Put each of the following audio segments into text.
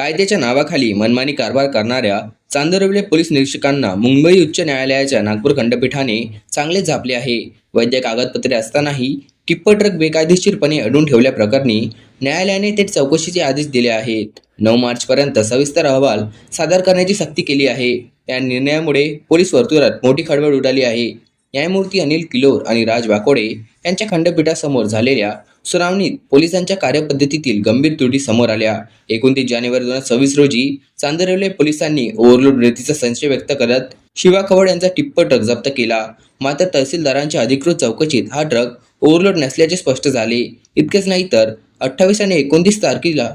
कायद्याच्या नावाखाली मनमानी कारभार करणाऱ्या चांदरवले पोलीस निरीक्षकांना मुंबई उच्च न्यायालयाच्या नागपूर खंडपीठाने चांगले झापले आहे. वैद्य कागदपत्रे असतानाही टिप्पर ट्रक बेकायदेशीरपणे अडून ठेवल्याप्रकरणी न्यायालयाने थेट चौकशीचे आदेश दिले आहेत. नऊ मार्चपर्यंत सविस्तर अहवाल सादर करण्याची सक्ती केली आहे. या निर्णयामुळे पोलीस वर्तुळात मोठी खळबळ उडाली आहे. न्यायमूर्ती अनिल किलोर आणि राज वाकोडे यांच्या खंडपीठासमोर झालेल्या सुनावणीत पोलिसांच्या कार्यपद्धतीतील गंभीर त्रुटी समोर आल्या. एकोणतीस जानेवारी दोन हजार सव्वीस रोजी चांदरवले पोलिसांनी ओव्हरलोड रेतीचा संशय व्यक्त करत शिवा खवड यांचा टिप्पर ट्रक जप्त केला. मात्र तहसीलदारांच्या अधिकृत चौकशीत हा ट्रक ओव्हरलोड नसल्याचे स्पष्ट झाले. इतकेच नाही तर अठ्ठावीस आणि एकोणतीस तारखेला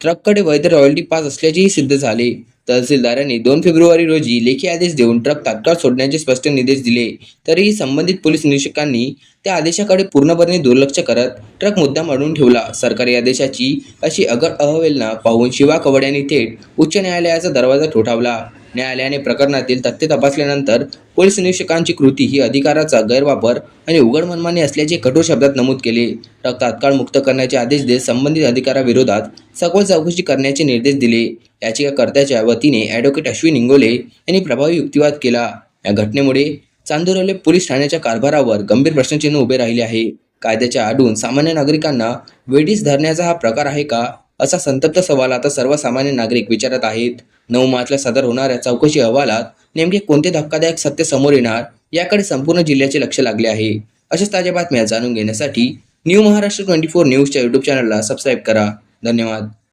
ट्रककडे वैध रॉयल्टी पास असल्याचेही सिद्ध झाले. तहसीलदारांनी दोन फेब्रुवारी रोजी लेखी आदेश देऊन ट्रक तात्काळ सोडण्याचे स्पष्ट निर्देश दिले. तरीही संबंधित पोलीस निरीक्षकांनी त्या आदेशाकडे पूर्णपणे दुर्लक्ष करत ट्रक मुद्दाम अडून ठेवला. सरकारी आदेशाची अशी अगर अहवेलना पाहून शिवा कवड्यांनी थेट उच्च न्यायालयाचा दरवाजा ठोठावला. न्यायालयाने प्रकरणातील तथ्य तपासल्यानंतर पोलीस निरीक्षकांची कृती ही अधिकाराचा गैरवापर आणि उघड मनमानी असल्याचे कठोर शब्दात नमूद केले. ट्रक तात्काळ मुक्त करण्याचे आदेश देत संबंधित अधिकाराविरोधात सखोल चौकशी करण्याचे निर्देश दिले. याचिकाकर्त्याच्या वतीने ॲडव्होकेट अश्विन इंगोले यांनी प्रभावी युक्तिवाद केला. या घटनेमुळे चांदुरवले पोलीस ठाण्याच्या कारभारावर गंभीर प्रश्नचिन्ह उभे राहिले आहे. कायद्याच्या आडून सामान्य नागरिकांना वेडीस धरण्याचा हा प्रकार आहे का असा संतप्त सवाल आता सर्वसामान्य नागरिक विचारत आहेत. नऊ मार्चला सादर होणाऱ्या चौकशी अहवालात नेमके कोणते धक्कादायक सत्य समोर येणार याकडे संपूर्ण जिल्ह्याचे लक्ष लागले आहे. अशाच ताज्या बातम्या जाणून घेण्यासाठी न्यू महाराष्ट्र ट्वेंटी फोर न्यूजच्या यूट्यूब चॅनलला सबस्क्राईब करा. धन्यवाद.